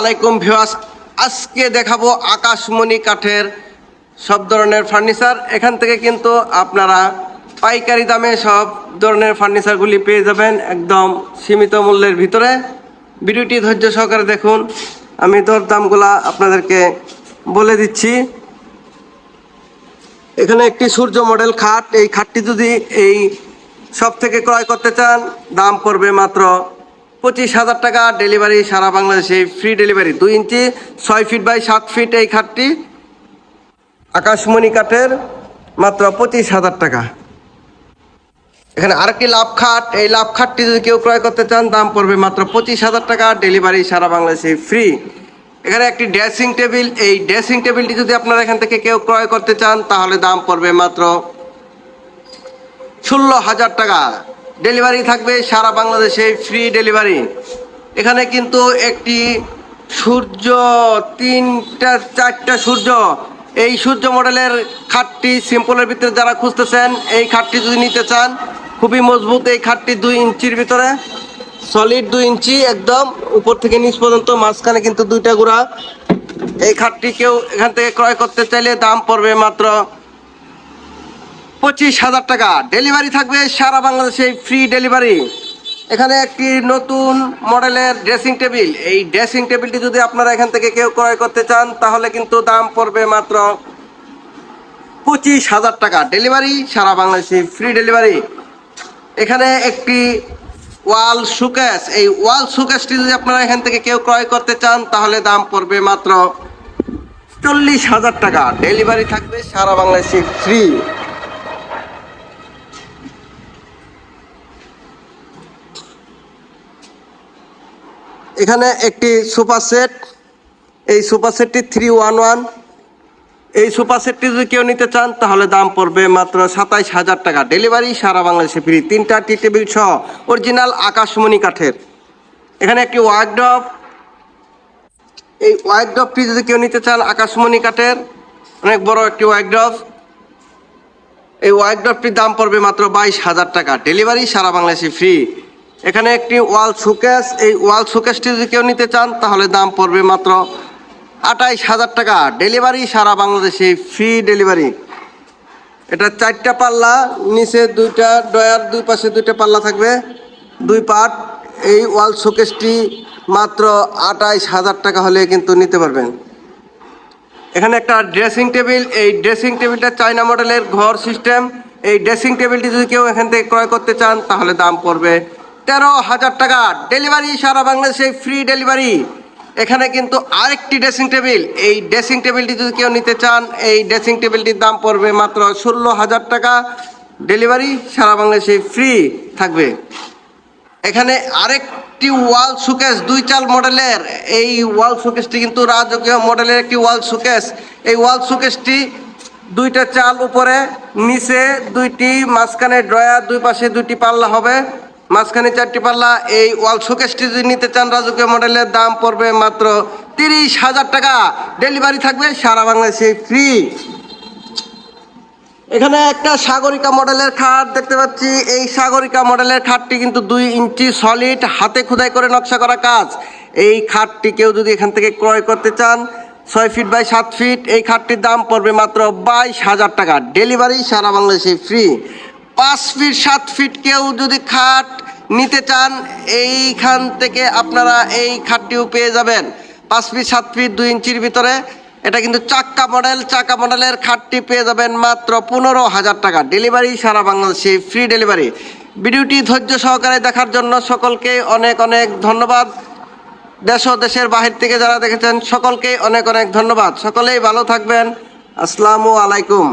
আলাইকুম ভিউয়ার্স, আজকে দেখাবো আকাশমণি কাঠের সব ধরনের ফার্নিচার। এখান থেকে কিন্তু আপনারা পাইকারি দামে সব ধরনের ফার্নিচারগুলি পেয়ে যাবেন একদম সীমিত মূল্যের ভিতরে। ভিডিওটি ধৈর্য সহকারে দেখুন। আমি দর দামগুলা আপনাদেরকে বলে দিচ্ছি। এখানে একটি সূর্য মডেল খাট। এই খাটটি যদি এই সব থেকে ক্রয় করতে চান, দাম পড়বে মাত্র পঁচিশ হাজার টাকা ডেলিভারি সারা বাংলাদেশে ফ্রি ডেলিভারি দুই ইঞ্চি, ছয় ফিট বাই সাত ফিট এই খাটটি। আকাশমণি কাঠের মাত্র পঁচিশ হাজার টাকা। এখানে আরেকটি লাভ খাট। এই লাভ খাটটি যদি কেউ ক্রয় করতে চান, দাম পড়বে মাত্র পঁচিশ হাজার টাকা ডেলিভারি সারা বাংলাদেশে ফ্রি এখানে একটি ড্রেসিং টেবিল এই ড্রেসিং টেবিলটি যদি আপনারা এখান থেকে কেউ ক্রয় করতে চান, তাহলে দাম পড়বে মাত্র ষোলো হাজার টাকা। ডেলিভারি থাকবে সারা বাংলাদেশে ফ্রি ডেলিভারি। এখানে কিন্তু একটি সূর্য, তিনটা, চারটা সূর্য। এই সূর্য মডেলের খাটটি সিম্পলের ভিতরে যারা খুঁজতেছেন, এই খাটটি যদি নিতে চান, খুবই মজবুত এই খাটটি দুই ইঞ্চির ভিতরে। সলিড দুই ইঞ্চি একদম, উপর থেকে নিচ পর্যন্ত, মাঝখানে কিন্তু দুইটা গুড়া। এই খাটটি কেউ এখান থেকে ক্রয় করতে চাইলে দাম পড়বে মাত্র পঁচিশ হাজার টাকা। ডেলিভারি থাকবে সারা বাংলাদেশে ফ্রি ডেলিভারি এখানে একটি নতুন মডেলের ড্রেসিং টেবিল এই ড্রেসিং টেবিলটি যদি আপনারা এখান থেকে কেউ ক্রয় করতে চান, তাহলে কিন্তু দাম পড়বে মাত্র পঁচিশ হাজার টাকা। ডেলিভারি সারা বাংলাদেশে ফ্রি ডেলিভারি এখানে একটি ওয়াল সুকেস এই ওয়াল সুকেসটি যদি আপনারা এখান থেকে কেউ ক্রয় করতে চান, তাহলে দাম পড়বে মাত্র চল্লিশ হাজার টাকা। ডেলিভারি থাকবে সারা বাংলাদেশে ফ্রি এখানে একটি সুপার সেট। এই সুপার সেটটি থ্রি ওয়ান ওয়ান এই সুপার সেটটি যদি কেউ নিতে চান, তাহলে দাম পড়বে মাত্র সাতাইশ হাজার টাকা। ডেলিভারি সারা বাংলাদেশে ফ্রি। তিনটা টি টেবিল সহ অরিজিনাল আকাশমণি কাঠের। এখানে একটি ওয়ার্কড্রপ এই ওয়ার্কড্রপটি যদি কেউ নিতে চান, আকাশমণি কাঠের, অনেক বড় একটি ওয়ার্কড্রপ এই ওয়ার্কড্রপটির দাম পড়বে মাত্র বাইশ হাজার টাকা। ডেলিভারি সারা বাংলাদেশে ফ্রি। এখানে একটি ওয়াল শোকেস, এই ওয়াল শোকেসটি যদি কেউ নিতে চান, তাহলে দাম পড়বে মাত্র আঠাইশ হাজার টাকা। ডেলিভারি সারা বাংলাদেশে, ফ্রি ডেলিভারি। এটা চারটা পাল্লা, নিচে দুইটা ডয়ার দুই পাশে দুইটা পাল্লা থাকবে, দুই পার্ট। এই ওয়াল শোকেসটি মাত্র আঠাইশ হাজার টাকা হলে কিন্তু নিতে পারবেন। এখানে একটা ড্রেসিং টেবিল, এই ড্রেসিং টেবিলটা চায়না মডেলের ঘর সিস্টেম। এই ড্রেসিং টেবিলটি যদি কেউ এখান থেকে ক্রয় করতে চান, তাহলে দাম পড়বে তেরো হাজার টাকা ডেলিভারি, সারা বাংলাদেশে ফ্রি ডেলিভারি এখানে কিন্তু আরেকটি ড্রেসিং টেবিল এই ড্রেসিং টেবিলটি যদি কেউ নিতে চান, এই ড্রেসিং টেবিলটির দাম পড়বে মাত্র ষোলো হাজার টাকা। ডেলিভারি সারা বাংলাদেশে ফ্রি থাকবে। এখানে আরেকটি ওয়াল সুকেস দুই চাল মডেলের এই ওয়াল শোকেসটি কিন্তু রাজকীয় মডেলের একটি ওয়াল সুকেস এই ওয়াল শোকেসটি দুইটা চাল উপরে, নিচে দুইটি, মাঝখানে ড্রয়ার দুই পাশে দুইটি পাল্লা হবে। মাঝখানে চারটি পাল্লা, এই ওয়াল শোকেসটি যদি নিতে চান, রাজকীয় মডেলের দাম পড়বে মাত্র তিরিশ হাজার টাকা। ডেলিভারি থাকবে সারা বাংলাদেশে ফ্রি এখানে একটা সাগরিকা মডেলের খাট দেখতে পাচ্ছি। এই সাগরিকা মডেলের খাটটি কিন্তু দুই ইঞ্চি সলিড হাতে খোদাই করে নকশা করা কাজ। এই খাটটি কেউ যদি এখান থেকে ক্রয় করতে চান, ছয় ফিট বাই সাত ফিট এই খাটটির দাম পড়বে মাত্র বাইশ হাজার টাকা। ডেলিভারি সারা বাংলাদেশে ফ্রি পাঁচ ফিট, সাত ফিট কেউ যদি খাট নিতে চান, এইখান থেকে আপনারা এই খাটটিও পেয়ে যাবেন। পাঁচ ফিট, সাত ফিট, দুই ইঞ্চির ভিতরে। এটা কিন্তু চাক্কা মডেল। চাকা মডেলের খাটটি পেয়ে যাবেন মাত্র পনেরো হাজার টাকা। ডেলিভারি সারা বাংলাদেশে, ফ্রি ডেলিভারি। ভিডিওটি ধৈর্য সহকারে দেখার জন্য সকলকে অনেক অনেক ধন্যবাদ। দেশ ও দেশের বাহির থেকে যারা দেখেছেন, সকলকে অনেক অনেক ধন্যবাদ। সকলেই ভালো থাকবেন। আসসালামু আলাইকুম।